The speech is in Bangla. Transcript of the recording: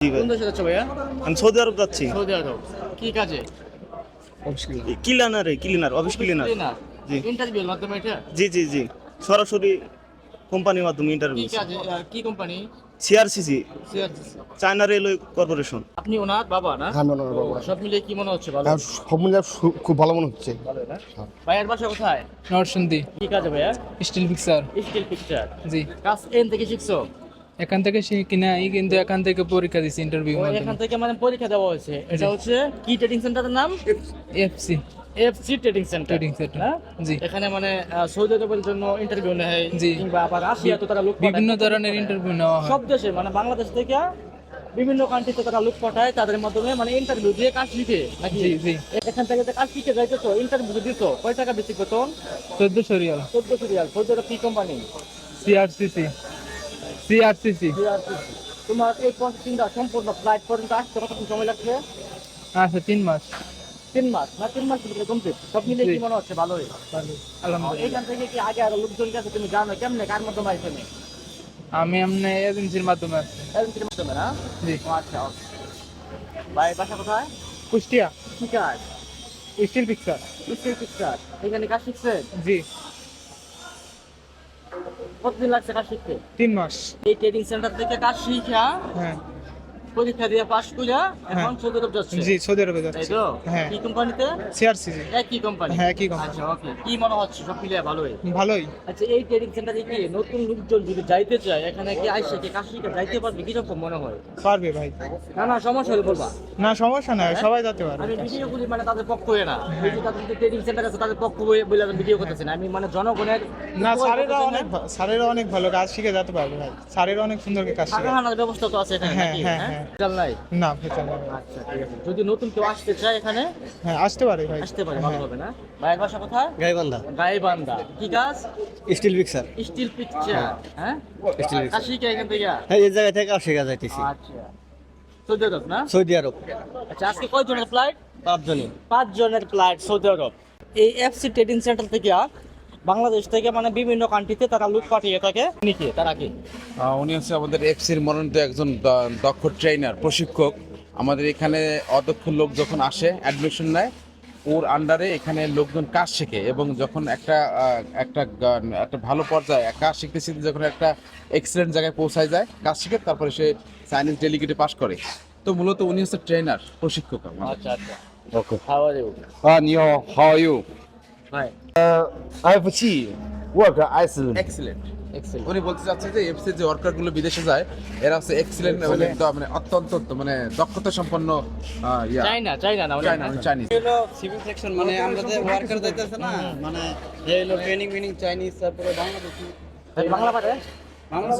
কোন দেশে যাচ্ছ ভাইয়া? আমি সৌদি আরব যাচ্ছি। Saudi Arab. কি কাজে? ক্লিনারে ক্লিনার অফিস ক্লিনার না জি। ইন্টারভিউর মাধ্যমে এটা? জি জি জি। সরাসরি কোম্পানির মাধ্যমে কি কাজে? কি company? CRCC China railway corporation আপনি ওনার বাবা না? হ্যাঁ বাবা। সব মিলিয়ে কি মনে হচ্ছে ভালো? হ্যাঁ, সব মিলে খুব ভালো মনে হচ্ছে। ভাইয়ের বাসা কোথায়? নরসিংদী। কি কাজে ভাইয়া? স্টিল পিকচার স্টিল পিকচার জি। কাজ এন থেকে শিখছো? এখান থেকে শিখি নাই কিন্তু এখান থেকে পরীক্ষা দিছি ইন্টারভিউ এখান থেকে মানে পরীক্ষা দেওয়া হয়েছে। এটা হচ্ছে কি ট্রেডিং সেন্টারের নাম? FC FC trading centre center, হ্যাঁ? জি। এখানে মানে সৌদি আরবের জন্য ইন্টারভিউ নেয় জি। কিংবা আবার রাশিয়া তো তারা লোক বিভিন্ন ধরনের ইন্টারভিউ নেওয়া হয়। সব দেশে মানে বাংলাদেশ থেকে বিভিন্ন কান্ট্রিতে তারা লোক পাঠায় তাদের মাধ্যমে মানে ইন্টারভিউ দিয়ে কাজ শিখে নাকি? জি জি। এখান থেকে যে কাজ শিখে যাইতেছো ইন্টারভিউ দিছো কয় টাকা বেশি বেতন? চোদ্দশো রিয়াল। চোদ্দশো রিয়াল। চোদ্দ কি কোম্পানি সিআরসিসি সিআরসিসি তোমার এই প্রসেসিংটা সম্পূর্ণ ফ্লাইট পর্যন্ত আসতে কতক্ষণ সময় লাগছে আচ্ছা তিন মাস। তিন মাস? না তিন মাস ভিতরে কমপ্লিট সব মিলিয়ে কি মনে হচ্ছে ভালোই? আলহামদুলিল্লাহ। এইখান থেকে কি আগে আরও লোকজন কাছে তুমি জানো কেমনে? কার মাধ্যমে আমি এমনি এজেন্সির মাধ্যমে আসছি এজেন্সির মাধ্যমে না? জি। আচ্ছা ভাই বাসা কোথায়? কুষ্টিয়া। কি কাজ স্টিল পিকচার। Steel picture. এখানে কাজ শিখছেন? জি। কতদিন লাগছে কাজ শিখতে? তিন মাস। এই ট্রেডিং সেন্টার থেকে কাজ শিখা? হ্যাঁ। পরীক্ষা দিয়ে পাস করে এখন সৌদি আরব যাচ্ছে। জি সৌদি আরবে তাই তো? হ্যাঁ। কি কোম্পানিতে সিআরসিসি একই কোম্পানি হ্যাঁ, একই company। আচ্ছা ওকে কি মনে হচ্ছে? সব মিলিয়ে ভালোই। ভালোই। আচ্ছা এই ট্রেডিং সেন্টারে কি নতুন লোকজন যদি যাইতে চায় এখানে কি আইসে কি কাজ শিখে যাইতে পারবে? কীরকম মনে হয়? পারবে ভাই। না না সমস্যা হলে বলবা। না সমস্যা নাই সবাই যেতে পারবে আমি ভিডিও করি মানে তাদের পক্ষ হয়ে না। এই যে তাদের ট্রেডিং সেন্টার আছে তাদের পক্ষ হয়ে বলে আমি ভিডিও করতেছি না। আমি মানে জনগণের না স্যারেরা অনেক স্যারেরা অনেক ভালো কাজ শিখে যেতে পারবে ভাই। স্যারেরা অনেক সুন্দর কাজ শিখে ব্যবস্থা তো আছে এখানে হ্যাঁ, হ্যাঁ, হ্যাঁ হ্যাঁ। নাই? না ভেতর না। আচ্ছা ঠিক আছে। যদি নতুন কেউ আসতে চায় এখানে? হ্যাঁ আসতে পারে ভাই। আসতে পারে ভালো হবে না? ভাইয়ের বাসা কোথায়? গাইবান্ধা। গাইবান্ধা। কি কাজ স্টিল পিকচার স্টিল পিকচার হ্যাঁ? Steel picture। কাশি কে এখান থেকে? হ্যাঁ এই জায়গা থেকে শেখা যাইতেছি। আচ্ছা। সৌদি আরব না? Saudi Arab. আচ্ছা আজকে কয় জনের ফ্লাইট পাঁচজনই। পাঁচ জনের ফ্লাইট সৌদি আরব। এই এফসি ট্রেডিং সেন্টার থেকে বাংলাদেশ থেকে মানে বিভিন্ন কান্ট্রিতে তারা লুট পাঠিয়ে থাকে। নিকে তারা কি? উনি হচ্ছে আমাদের এফসির মনোনীত একজন দক্ষ ট্রেনার প্রশিক্ষক। আমাদের এখানে অদক্ষ লোক যখন আসে অ্যাডমিশন নেয় ওর আন্ডারে এখানে লোকজন কাজ শেখে এবং যখন একটা একটা একটা ভালো পর্যায়ে কাজ শিখতে শিখতে যখন একটা এক্সিলেন্ট জায়গায় পৌঁছায় যায় কাজ শিখে তারপরে সে সায়েন্স ডেলিগেটে পাশ করে। তো মূলত উনি হচ্ছে ট্রেনার প্রশিক্ষক আচ্ছা আচ্ছা। Okay how are you 你好，How are you? ভাই IFG work Iceland. Excellent excel উনি বলতে চাচ্ছে যে এফসি যে ওয়ার্কারগুলো বিদেশে যায় এরা হচ্ছে এক্সিলেন্ট মানে দ- মানে অত্যন্ত মানে দক্ষতা সম্পন্ন ইয়া। চাইনা চাইনা না চাইনা চাইনিজ হলো সিভিল সেকশন মানে আমরা যে ওয়ার্কার যাইতেছে না মানে যে হলো ট্রেনিং মিনিং চাইনিজ তারপরে বাংলাদেশি। বাংলা পারে বাংলা